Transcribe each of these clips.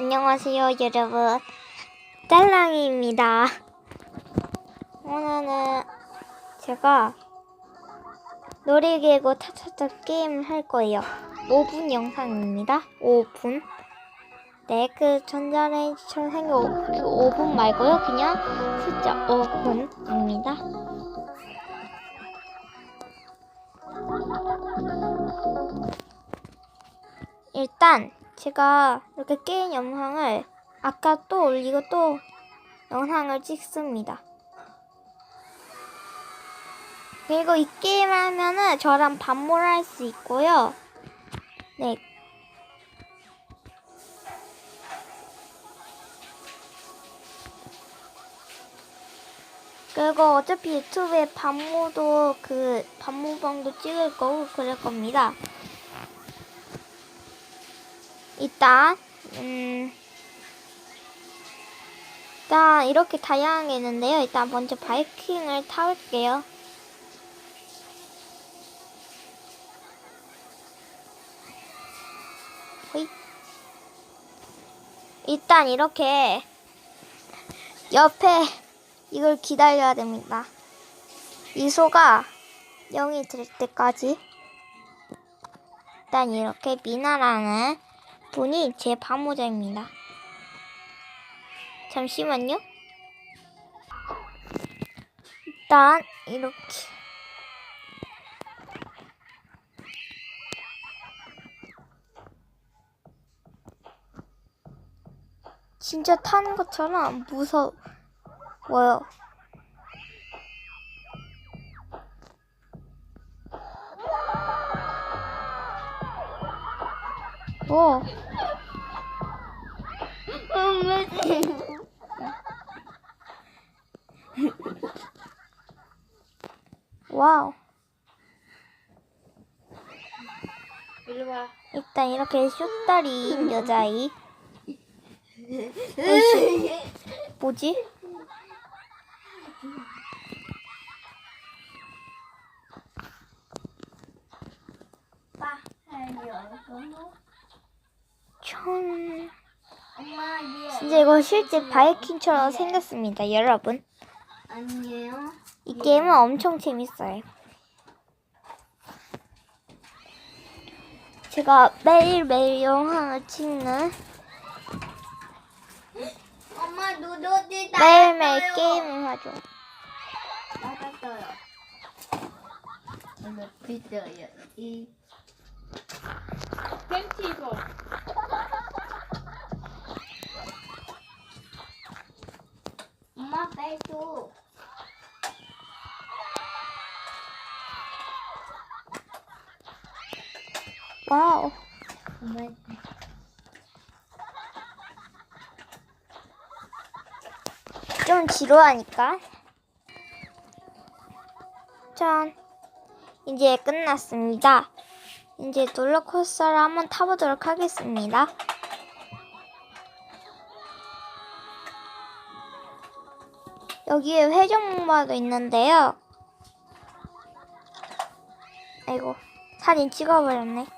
안녕하세요, 여러분. 딸랑이입니다. 오늘은 제가 놀이기구 타차차 게임 할 거예요. 5분 영상입니다. 5분. 네, 그 전자레인지처럼 생긴 5, 5분 말고요. 그냥 숫자 5분입니다. 일단 제가 이렇게 게임 영상을 아까 또 올리고 또 영상을 찍습니다. 그리고 이 게임 하면은 저랑 반모할 수 있고요. 네. 그리고 어차피 유튜브에 반모도 그 반모방도 찍을 거고 그럴 겁니다. 일단 음 일단 이렇게 다양하게 있는데요. 일단 먼저 바이킹을 타볼게요. 일단 이렇게 옆에 이걸 기다려야 됩니다. 미소가 0이 될 때까지 일단 이렇게 미나라는 분이 제 반모자입니다. 잠시만요. 일단 이렇게 진짜 타는 것처럼 무서워요. 오. 와우. 일로 와. 일단 이렇게 숏다리인 여자아이. 어이씨, 뭐지? 천. 진짜 이거 실제 바이킹처럼 생겼습니다, 여러분. 아니에요. 이 게임은 엄청 재밌어요. 제가 매일매일 영상을 찍는 엄마 누더지 매일매일 게임을 하죠. 나갔어요. 오늘 비어요. 이 팬티 입어. 엄마 빼줘. 엄마 좀 지루하니까. 짠. 이제 끝났습니다. 이제 롤러코스터를 한번 타보도록 하겠습니다. 여기에 회전목마도 있는데요. 아이고, 사진 찍어버렸네.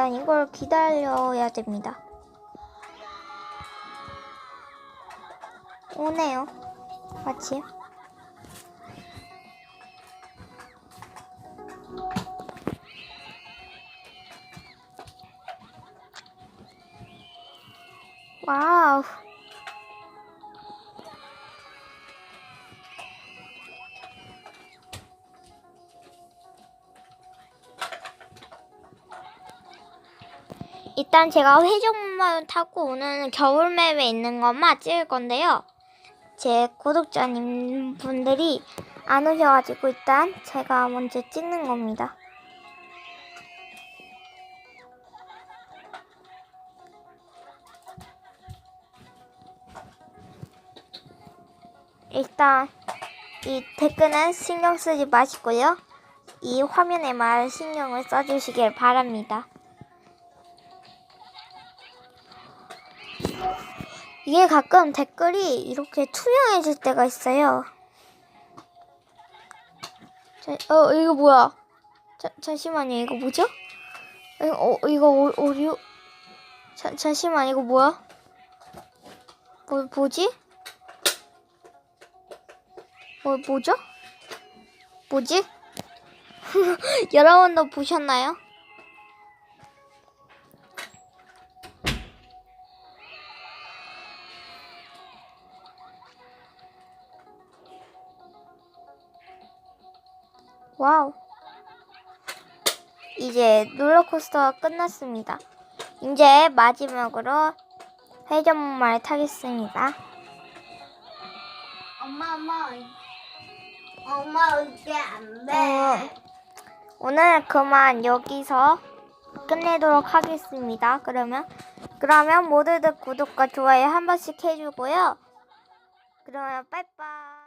난 이걸 기다려야 됩니다. 오네요. 마침. 와우. 일단 제가 회전목마를 타고 오늘 겨울맵에 있는 것만 찍을 건데요. 제 구독자님 분들이 안 오셔가지고 일단 제가 먼저 찍는 겁니다. 일단 이 댓글은 신경 쓰지 마시고요. 이 화면에만 신경을 써주시길 바랍니다. 이게 가끔 댓글이 이렇게 투명해질 때가 있어요. 자, 어, 이거 뭐야? 자, 잠시만요. 이거 뭐죠? 어, 이거 오, 오리오? 자, 잠시만, 이거 뭐야? 뭐, 뭐지? 뭐, 뭐죠? 뭐지? 여러분도 보셨나요? 와우. 이제 롤러코스터가 끝났습니다. 이제 마지막으로 회전목마를 타겠습니다. 엄마 엄마 엄마 이제 안 돼. 어, 오늘 그만 여기서 끝내도록 하겠습니다. 그러면 그러면 모두들 구독과 좋아요 한 번씩 해주고요. 그러면 빠이빠이.